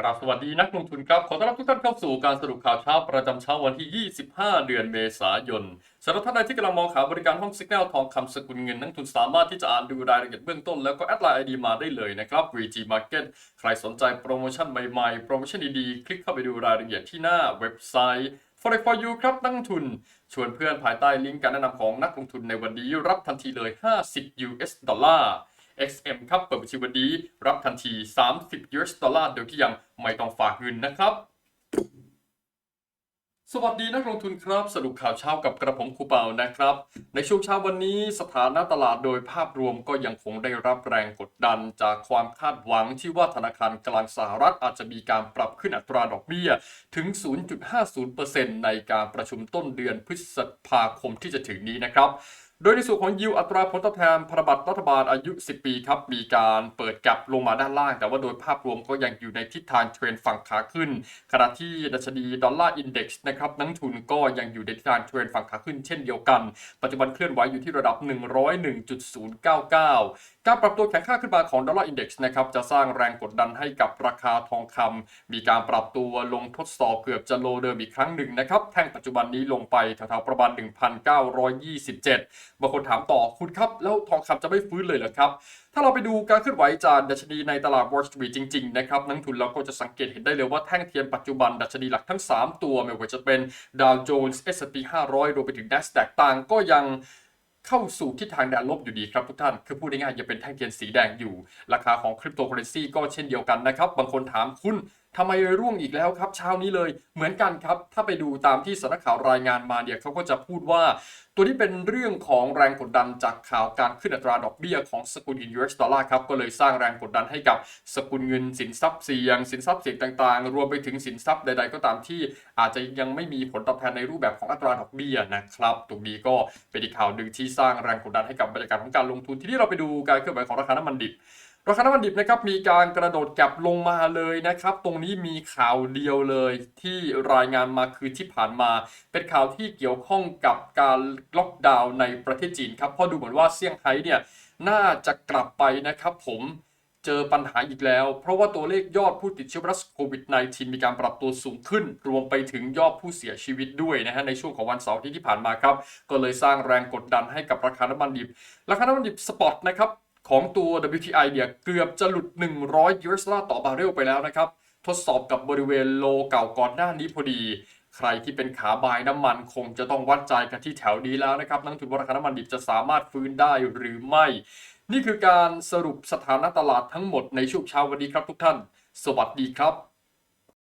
กราบสวัสดีนักลงทุนครับ ขอต้อนรับทุกท่านเข้าสู่การสรุปข่าวเช้าประจำเช้าวันที่ 25 เดือนเมษายนสำหรับท่านใดที่กำลังมองหาบริการห้องสิกแนลทองคำสกุลเงินนักลงทุนสามารถที่จะอ่านดูรายละเอียดเบื้องต้นแล้วก็แอดไลน์ไอดีมาได้เลยนะครับ VG Market ใครสนใจโปรโมชั่นใหม่ๆ โปรโมชั่นดีๆ คลิกเข้าไปดูรายละเอียดที่หน้าเว็บไซต์ Forex for you ครับนักทุน ชวนเพื่อนภายใต้ลิงก์การแนะนำของนักลงทุนในวันนี้รับทันทีเลย 50 US ดอลลาร์ XM ครับเปิดบัญชีวันนี้รับทันที 30 US ดอลลาร์โดยที่ยังไม่ต้องฝากเงินนะครับสวัสดีนักลงทุนครับสรุปข่าวเช้ากับกระผมครูเปานะครับ ในช่วงเช้าวันนี้สถานะตลาดโดยภาพรวมก็ยังคงได้รับแรงกดดัน จากความคาดหวังที่ว่าธนาคารกลางสหรัฐอาจจะมีการปรับขึ้นอัตราดอกเบี้ยถึง 0.50%ในการประชุมต้นเดือนพฤษภาคมที่จะถึงนี้นะครับ โดยในส่วนของยิวอัตราผลตอบแทนพันธบัตรรัฐบาลอายุ 10 ปีครับ มีการเปิดกลับลงมาด้านล่าง แต่ว่าโดยภาพรวมก็ยังอยู่ในทิศทางเทรนฝั่งขาขึ้น ขณะที่ดัชนีดอลลาร์อินเด็กซ์นะครับนักทุนก็ยังอยู่ในทิศทางเทรนฝั่งขาขึ้นเช่นเดียวกัน ปัจจุบันเคลื่อนไหวอยู่ที่ระดับ 101.099 การปรับตัวแข็งค่าขึ้นมาของดอลลาร์อินเด็กซ์นะครับจะสร้างแรงกดดันให้กับราคาทองคำมีการปรับตัวลงทดสอบเกือบจะโลเดิมอีกครั้งหนึ่งนะครับแท่งปัจจุบันนี้ลงไปแถวๆประมาณ 1,927บางคนถามต่อคุณครับ แล้วทองคำจะไม่ฟื้นเลยเหรอครับ ถ้าเราไปดูการเคลื่อนไหวจากดัชนีในตลาด Wall Street จริงๆนะครับนักทุนเราก็จะสังเกตเห็นได้เลยว่าแท่งเทียนปัจจุบันดัชนีหลักทั้ง 3 ตัว ไม่ว่าจะเป็น Dow Jones S&P 500รวมไปถึง NASDAQ ต่างก็ยังเข้าสู่ทิศทางแดนลบอยู่ดีครับทุกท่าน คือพูดง่ายๆยังเป็นแท่งเทียนสีแดงอยู่ ราคาของคริปโตเคอเรนซีก็เช่นเดียวกันนะครับ บางคนถามคุณ ทำไมร่วงอีกแล้วครับเช้านี้เลยเหมือนกันครับ ถ้าไปดูตามที่สำนักข่าวรายงานมาเนี่ยเขาก็จะพูดว่า ตัวนี้เป็นเรื่องของแรงกดดันจากข่าวการขึ้นอัตราดอกเบี้ยของสกุลเงิน US ดอลลาร์ครับก็เลยสร้างแรงกดดันให้กับสกุลเงินสินทรัพย์เสี่ยง สินทรัพย์เสี่ยงต่างๆ รวมไปถึงสินทรัพย์ใด ๆ ก็ตามที่อาจจะยังไม่มีผลตอบแทนในรูปแบบของอัตราดอกเบี้ยนะครับตรงนี้ก็เป็นอีกข่าวหนึ่งที่สร้างแรงกดดันให้กับบรรยากาศของการลงทุน ทีนี้เราไปดูการเคลื่อนไหวของราคาน้ำมันดิบ ราคาน้ำมันดิบนะครับมีการกระโดดกลับลงมาเลยนะครับ ตรงนี้มีข่าวเดียวเลยที่รายงานมาคือที่ผ่านมา เป็นข่าวที่เกี่ยวข้องกับการล็อกดาวน์ในประเทศจีนครับเพราะดูเหมือนว่าเซี่ยงไฮ้เนี่ยน่าจะกลับไปนะครับผมเจอปัญหาอีกแล้ว เพราะว่าตัวเลขยอดผู้ติดเชื้อไวรัสโควิด -19 มีการปรับตัวสูงขึ้น รวมไปถึงยอดผู้เสียชีวิตด้วยนะฮะในช่วงของวันเสาร์ที่ที่ผ่านมาครับ ก็เลยสร้างแรงกดดันให้กับราคาน้ำมันดิบ ราคาน้ำมันดิบสปอตนะครับ ของตัว WTI เนี่ยเกือบจะหลุด 100 US ดอลลาร์ต่อบาร์เรลไปแล้วนะครับ ทดสอบกับบริเวณโลเก่าก่อนหน้านี้พอดี ใครที่เป็นขาบายน้ำมันคงจะต้องวัดใจกันที่แถวนี้แล้วนะครับ นักทุนว่าราคาน้ำมันดิบจะสามารถฟื้นได้หรือไม่ นี่คือการสรุปสถานะตลาดทั้งหมดในช่วงเช้าวันนี้ครับทุกท่าน สวัสดีครับ